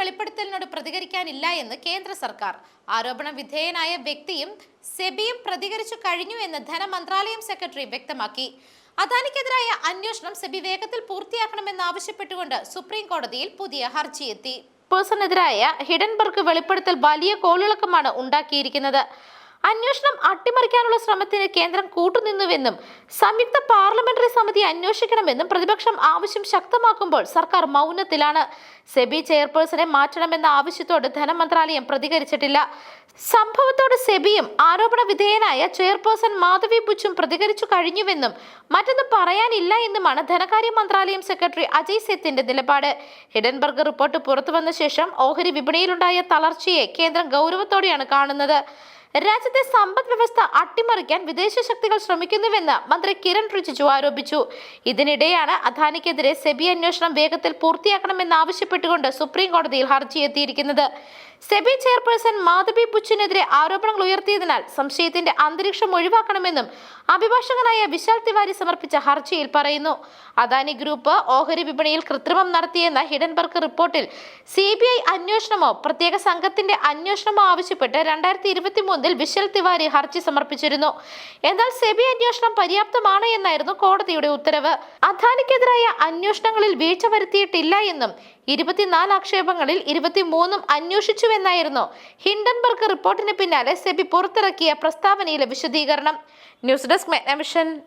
വെളിപ്പെടുത്തലിനോട് പ്രതികരിക്കാനില്ല എന്ന് കേന്ദ്ര സർക്കാർ. ആരോപണ വിധേയനായ വ്യക്തിയും സെബിയും പ്രതികരിച്ചു കഴിഞ്ഞു എന്ന് ധനമന്ത്രാലയം സെക്രട്ടറി വ്യക്തമാക്കി. അദാനിക്കെതിരായ അന്വേഷണം സെബി വേഗത്തിൽ പൂർത്തിയാക്കണമെന്ന് ആവശ്യപ്പെട്ടുകൊണ്ട് സുപ്രീം കോടതിയിൽ പുതിയ ഹർജി എത്തി പേഴ്സണെതിരായ ഹിഡൻബർഗ് വെളിപ്പെടുത്തൽ വലിയ കോളിളക്കമാണ് ഉണ്ടാക്കിയിരിക്കുന്നത്. അന്വേഷണം അട്ടിമറിക്കാനുള്ള ശ്രമത്തിന് കേന്ദ്രം കൂട്ടുനിന്നുവെന്നും സംയുക്ത പാർലമെന്ററി സമിതി അന്വേഷിക്കണമെന്നും പ്രതിപക്ഷം ആവശ്യം ശക്തമാക്കുമ്പോൾ സർക്കാർ മൗനത്തിലാണ്. സെബി ചെയർപേഴ്സണെ മാറ്റണമെന്ന ആവശ്യത്തോട് ധനമന്ത്രാലയം പ്രതികരിച്ചിട്ടില്ല. സംഭവത്തോട് സെബിയും ആരോപണ വിധേയനായ ചെയർപേഴ്സൺ മാധവി പുച്ചും പ്രതികരിച്ചു കഴിഞ്ഞുവെന്നും മറ്റൊന്നും പറയാനില്ല എന്നുമാണ് ധനകാര്യ മന്ത്രാലയം സെക്രട്ടറി അജയ് സെത്തിന്റെ നിലപാട്. ഹിഡൻബർഗ് റിപ്പോർട്ട് പുറത്തുവന്ന ശേഷം ഓഹരി വിപണിയിലുണ്ടായ തളർച്ചയെ കേന്ദ്രം ഗൗരവത്തോടെയാണ് കാണുന്നത്. രാജ്യത്തെ സമ്പദ് വ്യവസ്ഥ അട്ടിമറിക്കാൻ വിദേശ ശക്തികൾ ശ്രമിക്കുന്നുവെന്ന് മന്ത്രി കിരൺ റിജിജു ആരോപിച്ചു. ഇതിനിടെയാണ് അദാനിക്കെതിരെ സെബി അന്വേഷണം വേഗത്തിൽ പൂർത്തിയാക്കണമെന്ന് ആവശ്യപ്പെട്ടുകൊണ്ട് സുപ്രീം കോടതിയിൽ ഹർജി എത്തിയിരിക്കുന്നത് സെബി ചെയർപേഴ്സൺ മാധവി ബുച്ചിനെതിരെ ആരോപണങ്ങൾ ഉയർത്തിയതിനാൽ സംശയത്തിന്റെ അന്തരീക്ഷം ഒഴിവാക്കണമെന്നും അഭിഭാഷകനായ വിശാൽ തിവാരി സമർപ്പിച്ച ഹർജിയിൽ പറയുന്നു. അദാനി ഗ്രൂപ്പ് ഓഹരി വിപണിയിൽ കൃത്രിമം നടത്തിയെന്ന ഹിഡൻബർഗ് റിപ്പോർട്ടിൽ സി ബി ഐ അന്വേഷണമോ പ്രത്യേക സംഘത്തിന്റെ അന്വേഷണമോ ആവശ്യപ്പെട്ട് രണ്ടായിരത്തി ഇരുപത്തി മൂന്നിൽ വിശാൽ തിവാരി ഹർജി സമർപ്പിച്ചിരുന്നു. എന്നാൽ സെബി അന്വേഷണം പര്യാപ്തമാണ് എന്നായിരുന്നു കോടതിയുടെ ഉത്തരവ്. അദാനിക്കെതിരായ അന്വേഷണങ്ങളിൽ വീഴ്ച വരുത്തിയിട്ടില്ല എന്നും ഇരുപത്തിനാല് ആക്ഷേപങ്ങളിൽ ഇരുപത്തിമൂന്നും അന്വേഷിച്ചുവെന്നായിരുന്നു. ഹിൻഡൻബർഗ് റിപ്പോർട്ടിന് പിന്നാലെ സെബി പുറത്തിറക്കിയ പ്രസ്താവനയിലെ വിശദീകരണം. News desk മെഗ്നവിഷൻ.